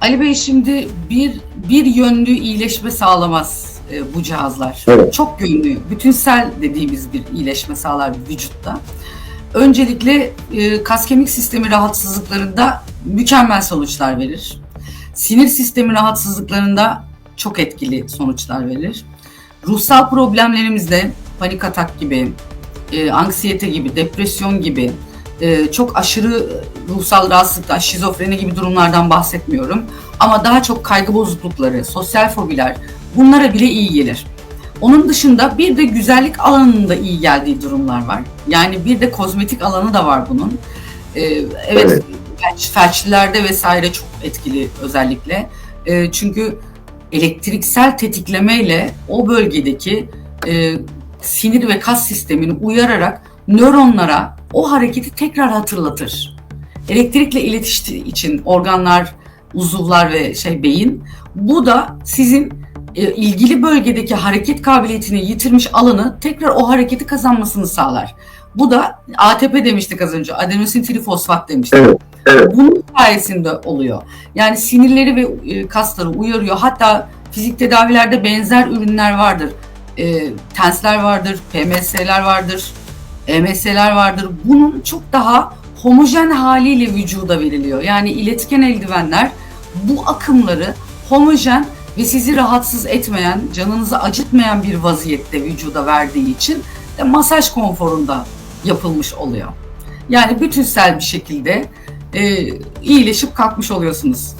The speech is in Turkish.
Ali Bey şimdi bir bir yönlü iyileşme sağlamaz e, bu cihazlar. Evet. Çok yönlü, bütünsel dediğimiz bir iyileşme sağlar vücutta. Öncelikle e, kas kemik sistemi rahatsızlıklarında mükemmel sonuçlar verir. Sinir sistemi rahatsızlıklarında çok etkili sonuçlar verir. Ruhsal problemlerimizde panik atak gibi, e, anksiyete gibi, depresyon gibi e, çok aşırı ruhsal rahatsızlıklar, şizofreni gibi durumlardan bahsetmiyorum. Ama daha çok kaygı bozuklukları, sosyal fobiler bunlara bile iyi gelir. Onun dışında bir de güzellik alanında iyi geldiği durumlar var. Yani bir de kozmetik alanı da var bunun. Ee, evet, Evet. felç- felçlilerde vesaire çok etkili özellikle. Ee, çünkü elektriksel tetiklemeyle o bölgedeki e, sinir ve kas sistemini uyararak nöronlara o hareketi tekrar hatırlatır. Elektrikle iletiştiği için organlar, uzuvlar ve şey beyin bu da sizin e, ilgili bölgedeki hareket kabiliyetini yitirmiş alanı tekrar o hareketi kazanmasını sağlar. Bu da ATP demiştik az önce. Adenosin trifosfat demiştik. Evet, evet. Bunun sayesinde oluyor. Yani sinirleri ve e, kasları uyarıyor. Hatta fizik tedavilerde benzer ürünler vardır. E, tensler vardır, PMS'ler vardır, EMS'ler vardır. Bunun çok daha homojen haliyle vücuda veriliyor. Yani iletken eldivenler bu akımları homojen ve sizi rahatsız etmeyen, canınızı acıtmayan bir vaziyette vücuda verdiği için de masaj konforunda yapılmış oluyor. Yani bütünsel bir şekilde e, iyileşip kalkmış oluyorsunuz.